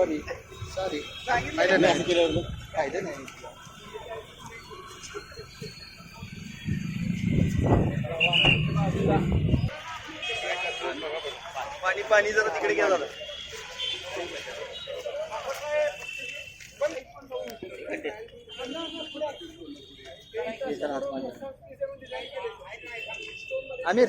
Sorry sorry. फायदा नाही. फायदा नाही. पाणी पाणी जरा तिकडे घ्या झालं आमिर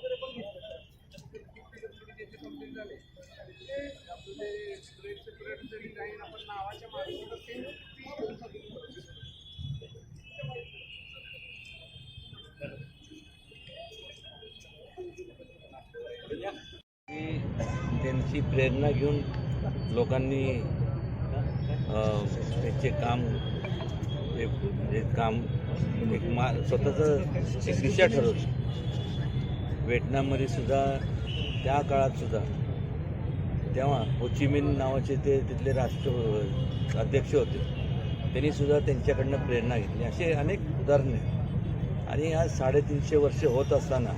झाले ते आपले ट्रेड सिक्युरिटीचे डिझाईन आपण नावाच्या की त्यांची प्रेरणा घेऊन लोकांनी त्यांचे काम ते काम एक मा स्वतःचं एक दिशा ठरवली. व्हिएटनाममध्ये सुद्धा त्या काळात सुद्धा तेव्हा होचिमिन नावाचे ते तिथले राष्ट्र अध्यक्ष होते त्यांनी सुद्धा त्यांच्याकडनं प्रेरणा घेतली असे अनेक उदाहरणे आहेत. आणि आज साडेतीनशे वर्ष होत असताना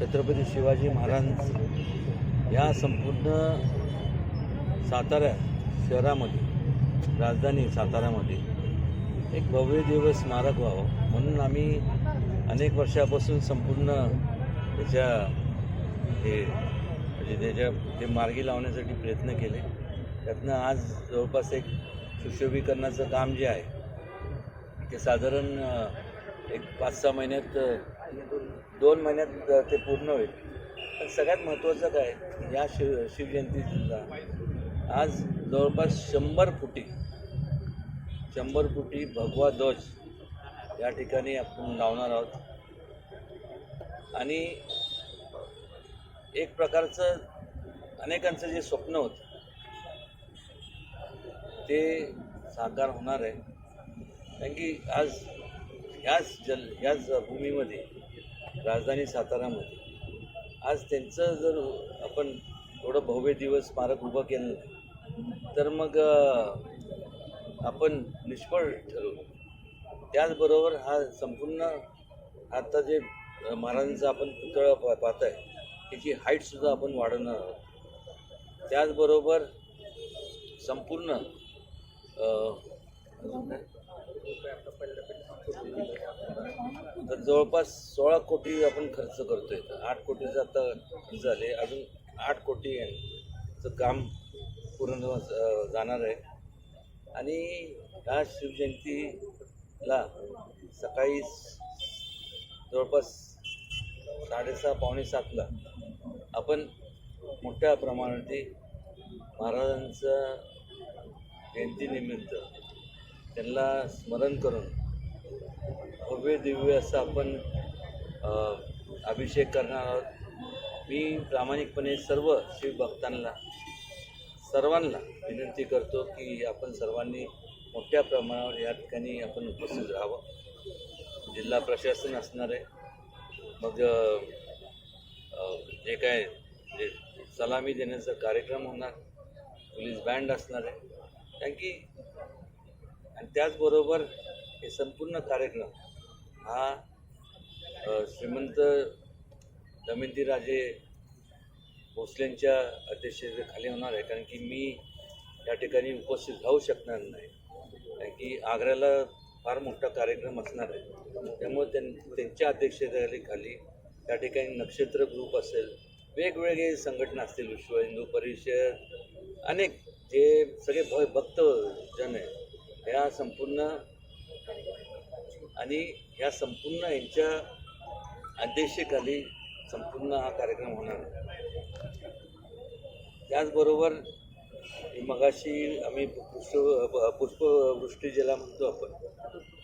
छत्रपती शिवाजी महाराज या संपूर्ण सातारा शहरामध्ये राजधानी सातारामध्ये एक भव्य दिवस स्मारक व्हावं म्हणून आम्ही अनेक वर्षापासून संपूर्ण त्याच्या हे म्हणजे त्याच्या ते मार्गी लावण्यासाठी प्रयत्न केले. त्यातनं आज जवळपास एक सुशोभीकरणाचं काम जे आहे ते साधारण एक पाच सहा महिन्यात दोन महिन्यात ते पूर्ण होईल. पण सगळ्यात महत्त्वाचं काय या शिव शिवजयंतीला आज जवळपास शंभर फुटी शंभर फुटी भगवा ध्वज या ठिकाणी आपण लावणार आहोत. आणि एक प्रकारचं अनेकांचं जे स्वप्न होतं ते साकार होणार आहे. कारण की आज ह्याच जल ह्याच भूमीमध्ये राजधानी सातारामध्ये आज त्यांचं जर आपण थोडं भव्य दिवस स्मारक उभं केलं तर मग आपण निष्फळ ठरवू. त्याचबरोबर हा संपूर्ण आता जे महाराजांचा आपण पुतळा पा पाहत आहे त्याची हाईटसुद्धा आपण वाढवणार आहोत. त्याचबरोबर संपूर्ण तर जवळपास सोळा कोटी आपण खर्च करतो आहे आठ कोटीचं आता खर्च झाले. अजून आठ कोटीचं काम पूर्ण जाणार आहे. आणि ह्या शिवजयंतीला सकाळी जवळपास साडेसहा पावणे सातला आपण मोठ्या प्रमाणात महाराजांचं जयंतीनिमित्त त्यांना स्मरण करून भव्य दिव्य असं आपण अभिषेक करणार आहोत. मी प्रामाणिकपणे सर्व शिवभक्तांना सर्वांना विनंती करतो की आपण सर्वांनी मोठ्या प्रमाणावर या ठिकाणी आपण उपस्थित राहावं. जिल्हा प्रशासन असणार आहे म्हणजे, मग जे काय जे सलामी देण्याचा कार्यक्रम होणार पोलीस बँड असणार आहे. कारण की आणि त्याचबरोबर हे संपूर्ण कार्यक्रम हा श्रीमंत दमयंतीराजे भोसलेंच्या अध्यक्षतेखाली होणार आहे. कारण की मी या ठिकाणी उपस्थित राहू शकणार नाही. कारण की आग्र्याला फार मोठा कार्यक्रम असणार आहे. त्यामुळे त्यां त्यांच्या अध्यक्षतेखाली त्या ठिकाणी नक्षत्र ग्रुप असेल वेगवेगळे संघटना असतील विश्व हिंदू परिषद अनेक जे सगळे भ भक्त जन आहे ह्या संपूर्ण आणि ह्या संपूर्ण यांच्या अध्यक्षतेखाली संपूर्ण हा कार्यक्रम होणार आहे. त्याचबरोबर मगाशी आम्ही पुष्प पुष्पवृष्टी ज्याला म्हणतो आपण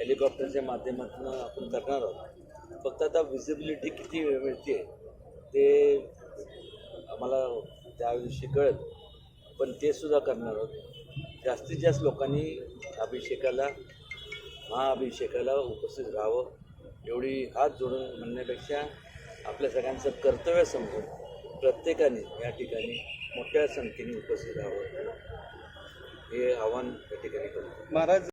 हेलिकॉप्टरच्या माध्यमातून आपण करणार आहोत. फक्त आता विजिबिलिटी किती मिळते ते आम्हाला त्याविषयी कळेल. पण ते सुद्धा करणार आहोत. जास्तीत जास्त लोकांनी अभिषेकाला महाअभिषेकाला उपस्थित राहावं. एवढी हात जोडून म्हणण्यापेक्षा आपल्या सगळ्यांचं कर्तव्य समजून प्रत्येकाने या ठिकाणी मोठ्या संख्येने उपस्थित राहावं. हे आव्हान या ठिकाणी करतो. महाराज